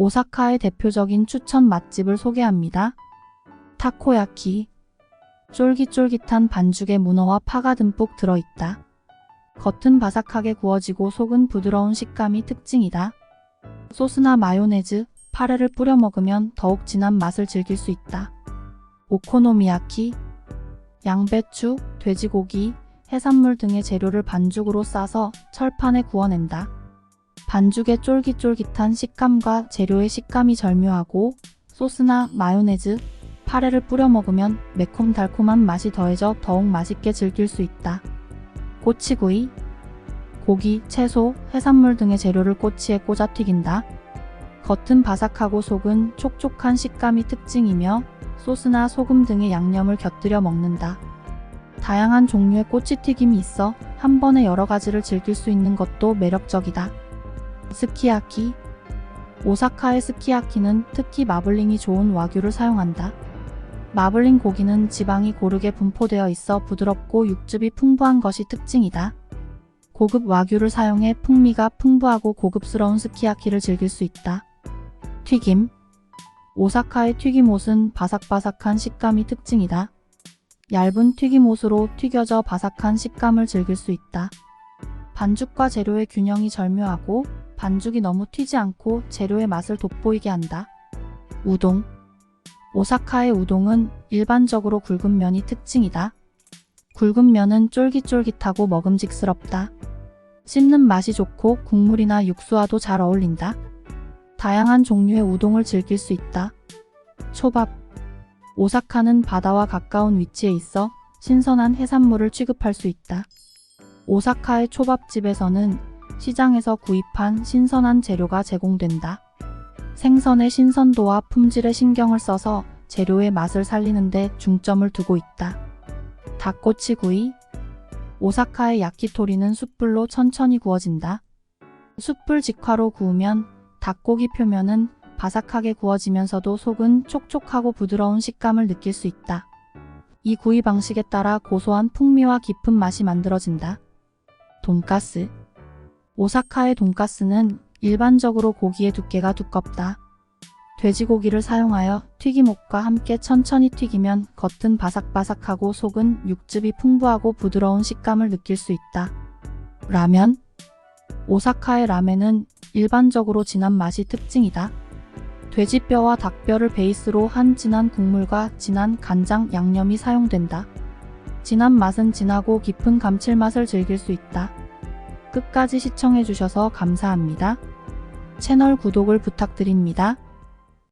오사카의 대표적인 추천 맛집을 소개합니다. 타코야키. 쫄깃쫄깃한 반죽에 문어와 파가 듬뿍 들어있다. 겉은 바삭하게 구워지고 속은 부드러운 식감이 특징이다. 소스나 마요네즈, 파레를 뿌려 먹으면 더욱 진한 맛을 즐길 수 있다. 오코노미야키. 양배추, 돼지고기, 해산물 등의 재료를 반죽으로 싸서 철판에 구워낸다. 반죽의 쫄깃쫄깃한 식감과 재료의 식감이 절묘하고 소스나 마요네즈, 파레를 뿌려 먹으면 매콤달콤한 맛이 더해져 더욱 맛있게 즐길 수 있다. 꼬치구이 고기, 채소, 해산물 등의 재료를 꼬치에 꽂아 튀긴다. 겉은 바삭하고 속은 촉촉한 식감이 특징이며 소스나 소금 등의 양념을 곁들여 먹는다. 다양한 종류의 꼬치튀김이 있어 한 번에 여러 가지를 즐길 수 있는 것도 매력적이다. 스키야키 오사카의 스키야키는 특히 마블링이 좋은 와규를 사용한다. 마블링 고기는 지방이 고르게 분포되어 있어 부드럽고 육즙이 풍부한 것이 특징이다. 고급 와규를 사용해 풍미가 풍부하고 고급스러운 스키야키를 즐길 수 있다. 튀김 오사카의 튀김옷은 바삭바삭한 식감이 특징이다. 얇은 튀김옷으로 튀겨져 바삭한 식감을 즐길 수 있다. 반죽과 재료의 균형이 절묘하고 반죽이 너무 튀지 않고 재료의 맛을 돋보이게 한다. 우동 오사카의 우동은 일반적으로 굵은 면이 특징이다. 굵은 면은 쫄깃쫄깃하고 먹음직스럽다. 씹는 맛이 좋고 국물이나 육수와도 잘 어울린다. 다양한 종류의 우동을 즐길 수 있다. 초밥 오사카는 바다와 가까운 위치에 있어 신선한 해산물을 취급할 수 있다. 오사카의 초밥집에서는 시장에서 구입한 신선한 재료가 제공된다. 생선의 신선도와 품질에 신경을 써서 재료의 맛을 살리는데 중점을 두고 있다. 닭꼬치 구이 오사카의 야키토리는 숯불로 천천히 구워진다. 숯불 직화로 구우면 닭고기 표면은 바삭하게 구워지면서도 속은 촉촉하고 부드러운 식감을 느낄 수 있다. 이 구이 방식에 따라 고소한 풍미와 깊은 맛이 만들어진다. 돈가스 오사카의 돈가스는 일반적으로 고기의 두께가 두껍다. 돼지고기를 사용하여 튀김옷과 함께 천천히 튀기면 겉은 바삭바삭하고 속은 육즙이 풍부하고 부드러운 식감을 느낄 수 있다. 라면 오사카의 라멘은 일반적으로 진한 맛이 특징이다. 돼지뼈와 닭뼈를 베이스로 한 진한 국물과 진한 간장 양념이 사용된다. 진한 맛은 진하고 깊은 감칠맛을 즐길 수 있다. 끝까지 시청해주셔서 감사합니다. 채널 구독을 부탁드립니다.